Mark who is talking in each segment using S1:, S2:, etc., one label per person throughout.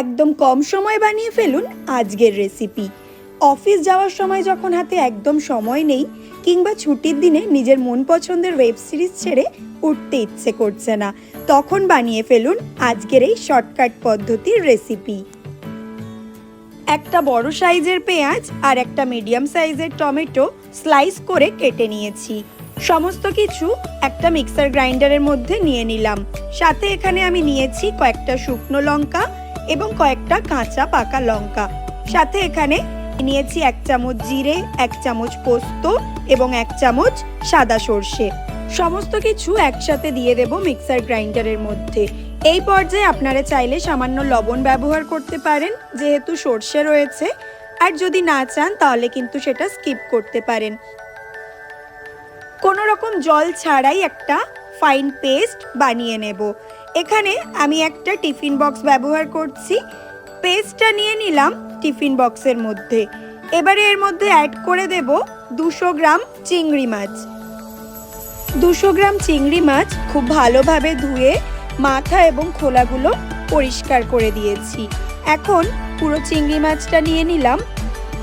S1: একদম কম সময় বানিয়ে ফেলুন আজকের রেসিপি অফিস যাওয়ার সময় যখন হাতে একদম সময় নেই, কিংবা ছুটির দিনে নিজের মন পছন্দের ওয়েব সিরিজ ছেড়ে উঠতে ইচ্ছে করছে না, তখন বানিয়ে ফেলুন আজকের এই শর্টকাট পদ্ধতির রেসিপি একটা বড় সাইজের পেঁয়াজ আর একটা মিডিয়াম সাইজের টমেটো স্লাইস করে কেটে নিয়েছি। সমস্ত কিছু একটা মিক্সার গ্রাইন্ডারের মধ্যে নিয়ে নিলাম। সাথে এখানে আমি নিয়েছি কয়েকটা শুকনো লঙ্কা এবং কয়েকটা কাঁচা পাকা লঙ্কা। সাথে এখানে নিয়েছি এক চামচ জিরে, এক চামচ পোস্ত এবং এক চামচ সাদা সর্ষে। সমস্ত কিছু একসাথে দিয়ে দেব মিক্সার গ্রাইন্ডারের মধ্যে। এই পর্যায়ে আপনারা চাইলে সামান্য লবণ ব্যবহার করতে পারেন, যেহেতু সর্ষে রয়েছে। আর যদি না চান, তাহলে কিন্তু সেটা স্কিপ করতে পারেন। কোনো রকম জল ছাড়াই একটা ফাইন পেস্ট বানিয়ে নেব। এখানে আমি একটা টিফিন বক্স ব্যবহার করছি। পেস্টটা নিয়ে নিলাম টিফিন বক্সের মধ্যে। এবারে এর মধ্যে অ্যাড করে দেব দুশো গ্রাম চিংড়ি মাছ। দুশো গ্রাম চিংড়ি মাছ খুব ভালোভাবে ধুয়ে, মাথা এবং খোলাগুলো পরিষ্কার করে দিয়েছি। এখন পুরো চিংড়ি মাছটা নিয়ে নিলাম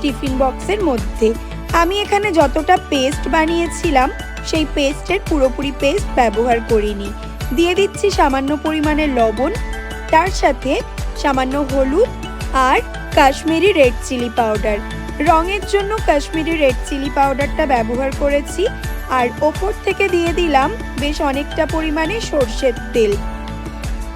S1: টিফিন বক্সের মধ্যে। আমি এখানে যতটা পেস্ট বানিয়েছিলাম সেই পেস্টের পুরোপুরি পেস্ট ব্যবহার করিনি। দিয়ে দিচ্ছি সামান্য পরিমাণে লবণ, তার সাথে সামান্য হলুদ আর কাশ্মীরি রেড চিলি পাউডার। রঙের জন্য কাশ্মীরি রেড চিলি পাউডারটা ব্যবহার করেছি আর ওপর থেকে দিয়ে দিলাম বেশ অনেকটা পরিমাণে সর্ষের তেল।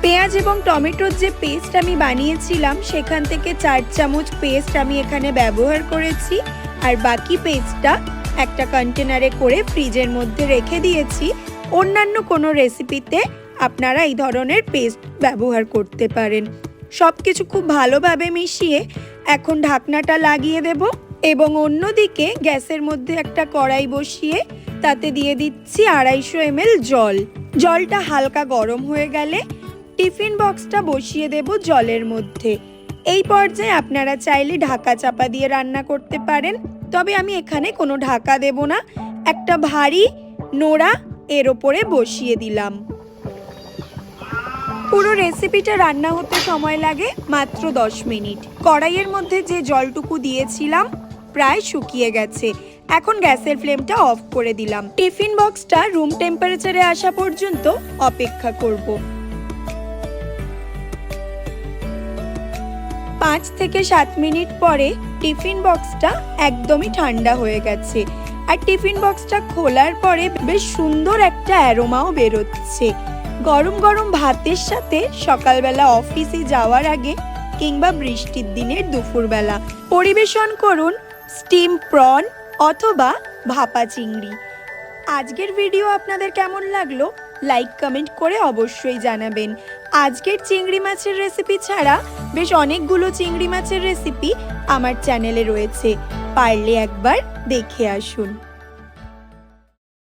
S1: পেঁয়াজ এবং টমেটোর যে পেস্ট আমি বানিয়েছিলাম, সেখান থেকে চার চামচ পেস্ট আমি এখানে ব্যবহার করেছি। আর বাকি পেস্টটা একটা কন্টেনারে করে ফ্রিজের মধ্যে রেখে দিয়েছি। অন্যান্য কোনো রেসিপিতে আপনারা এই ধরনের পেস্ট ব্যবহার করতে পারেন। সব কিছু খুব ভালোভাবে মিশিয়ে এখন ঢাকনাটা লাগিয়ে দেব এবং অন্যদিকে গ্যাসের মধ্যে একটা কড়াই বসিয়ে তাতে দিয়ে দিচ্ছি আড়াইশো এমএল জল। জলটা হালকা গরম হয়ে গেলে টিফিন বক্সটা বসিয়ে দেব জলের মধ্যে। এই পর্যায়ে আপনারা চাইলে ঢাকা চাপা দিয়ে রান্না করতে পারেন। তবে আমি এখানে কোনো ঢাকা দেব না। একটা ভারী নোড়া এর ওপরে বসিয়ে দিলাম। পুরো রেসিপিটা রান্না হতে সময় লাগে মাত্র দশ মিনিট। কড়াইয়ের মধ্যে যে জলটুকু দিয়েছিলাম প্রায় শুকিয়ে গেছে। এখন গ্যাসের ফ্লেমটা অফ করে দিলাম। টিফিন বক্সটা রুম টেম্পারেচারে আসা পর্যন্ত অপেক্ষা করব। পাঁচ থেকে সাত মিনিট পরে টিফিন বক্সটা একদমই ঠান্ডা হয়ে গেছে। আর টিফিন বক্সটা খোলার পরে বেশ সুন্দর একটা অ্যারোমাও বেরোচ্ছে। গরম গরম ভাতের সাথে সকালবেলা অফিসে যাওয়ার আগে কিংবা বৃষ্টির দিনের দুপুরবেলা পরিবেশন করুন স্টিম প্রন অথবা ভাপা চিংড়ি। আজকের ভিডিও আপনাদের কেমন লাগল? লাইক, কমেন্ট করে অবশ্যই জানাবেন। আজকের চিংড়ি মাছের রেসিপি ছাড়া বেশ অনেকগুলো চিংড়ি মাছের রেসিপি আমার চ্যানেলে রয়েছে। পারলে একবার দেখে আসুন।